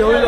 여기로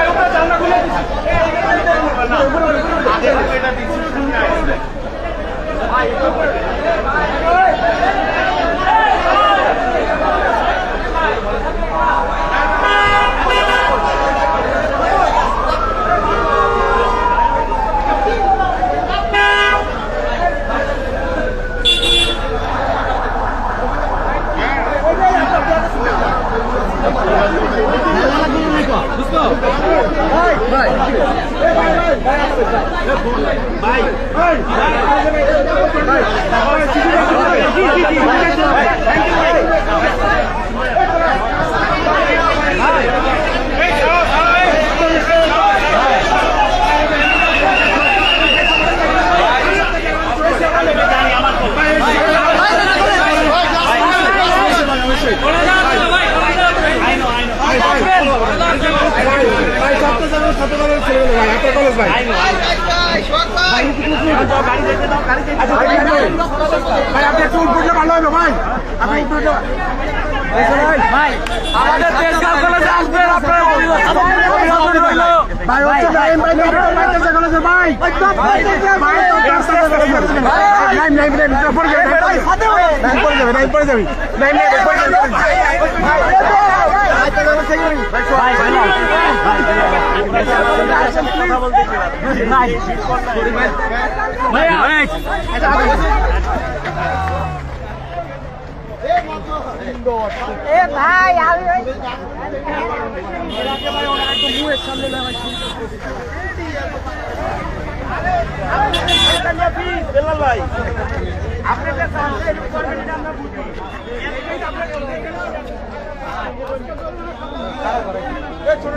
ভাই আপনি একটু উঠে ভালো হবে ভাই আপনি উঠে আমাদের তেজগাঁও কলেজে আসবেন আপনার ভাই হচ্ছে নাইম ভাই ডক্টর মাইকেল কলেজে ভাই ভাই নাইম নাইম নাইম পড়ে যাবে নাইম পড়ে যাবে নাইম পড়ে যাবে নাইম নাইম পড়ে যাবে ভাই আমি ওই ছোট